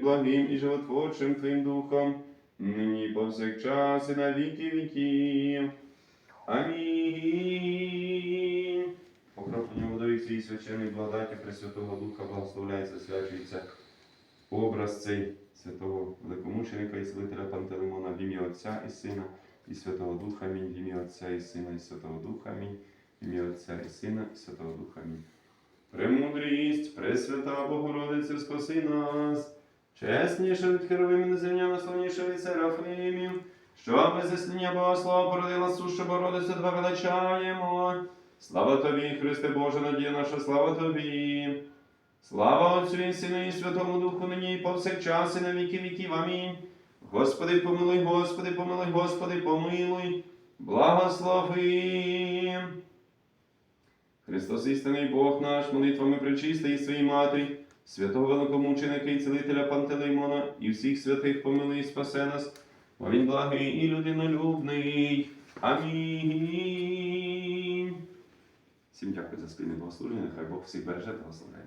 благим і животворчим Твоїм Духом, нині повсякчас і на віки віків. Амінь. Покроплення водою цій священної благодаті Пресвятого Духа благословляється, свячується образ цей святого великомученика і Селителя Пантелеймона в ім'я Отця і Сина і Святого Духа Амінь, в ім'я Отця і Сина і Святого Духа Амінь, в ім'я Отця і Сина і Святого Духа Амінь. Премудрість, Пресвята Богородице, спаси нас, чесніше від херовим неземня, славніше від серафимів, що без заснення Богослава породила суша Богородиця, два величаємо. Слава Тобі, Христе Боже, надія наша, слава Тобі. Слава Отцю і Сину і Святому Духу, нині і повсякчас і на віки віків. Амінь. Господи, помилуй, Господи, помилуй, Господи, помилуй, благослови. Христос істинний Бог наш, молитвами причистий своїй матері, святого великомученика і цілителя Пантелеймона і всіх святих помили і спасе нас, бо він благий і людинолюбний. Амінь. Всім дякую за спільне богослуження, нехай Бог всіх береже та благословляє.